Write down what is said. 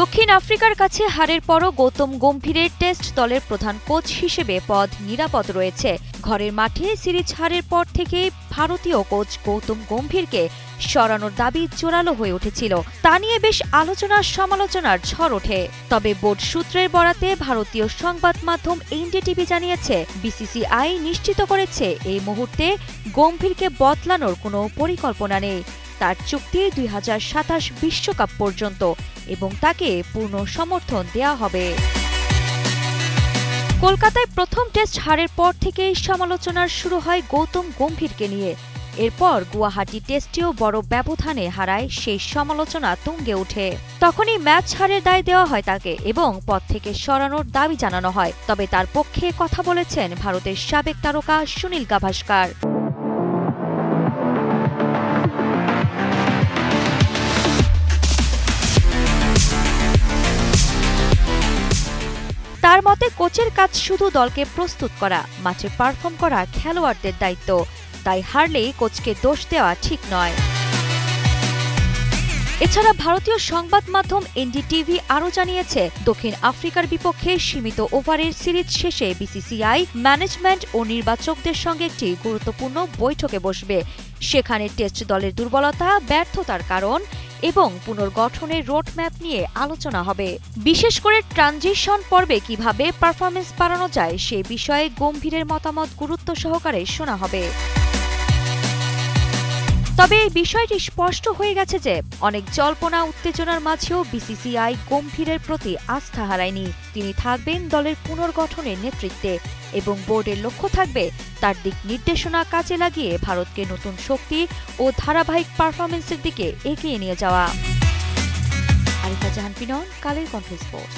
দক্ষিণ আফ্রিকার কাছে হারের পরও গৌতম গম্ভীরের টেস্ট দলের প্রধান কোচ হিসেবে পদ নিরাপদ রয়েছে। ঘরের মাঠে সিরিজ হারের পর থেকে ভারতীয় কোচ গৌতম গম্ভীরকে সরানোর দাবি জোরালো হয়ে উঠেছিল। তা নিয়ে বেশ আলোচনা সমালোচনার ঝড় ওঠে। তবে বোর্ড সূত্রের বরাতে ভারতীয় সংবাদ মাধ্যম এনডিটিভি জানিয়েছে, বিসিসিআই নিশ্চিত করেছে এই মুহূর্তে গম্ভীরকে বদলানোর কোনো পরিকল্পনা নেই। তার চুক্তি দুই বিশ্বকাপ পর্যন্ত। এবং তাকে পূর্ণ সমর্থন দেয়া হবে। কলকাতায় প্রথম টেস্ট হারের পর থেকেই সমালোচনার শুরু হয় গৌতম গম্ভীরকে নিয়ে। এরপর গুয়াহাটি টেস্টেও বড় ব্যবধানে হারায় সেই সমালোচনা তুঙ্গে ওঠে। তখনই ম্যাচ হারের দায় দেওয়া হয় তাকে এবং পদ থেকে সরানোর দাবি জানানো হয়। তবে তার পক্ষে কথা বলেছেন ভারতের সাবেক তারকা সুনীল গাভাস্কার। তার মতে, কোচের কাজ শুধু দলকে প্রস্তুত করা মাঠে পারফর্ম করা খেলোয়াড়দের দায়িত্ব। তাই হারলেই কোচকে দোষ দেওয়া ঠিক নয়। এছাড়া ভারতীয় সংবাদ মাধ্যম এনডিটিভি আরও জানিয়েছে, দক্ষিণ আফ্রিকার বিপক্ষে সীমিত ওভারের সিরিজ শেষে বিসিসিআই ম্যানেজমেন্ট ও নির্বাচকদের সঙ্গে একটি গুরুত্বপূর্ণ বৈঠকে বসবে। সেখানে টেস্ট দলের দুর্বলতা, ব্যর্থতার কারণ এবং পুনর্গঠনের রোডম্যাপ নিয়ে আলোচনা হবে। বিশেষ করে ট্রানজিশন পর্বে কীভাবে পারফরমেন্স বাড়ানো যায় সে বিষয়ে গম্ভীরের মতামত গুরুত্ব সহকারে শোনা হবে। তবে এই বিষয়টি স্পষ্ট হয়ে গেছে যে অনেক জল্পনা উত্তেজনার মাঝেও বিসিসিআই গম্ভীরের প্রতি আস্থা হারায়নি। তিনি থাকবেন দলের পুনর্গঠনের নেতৃত্বে এবং বোর্ডের লক্ষ্য থাকবে তার দিক নির্দেশনা কাজে লাগিয়ে ভারতকে নতুন শক্তি ও ধারাবাহিক পারফরমেন্সের দিকে এগিয়ে নিয়ে যাওয়া। আরিফা জাহান পিনন কালের কণ্ঠ স্পোর্টস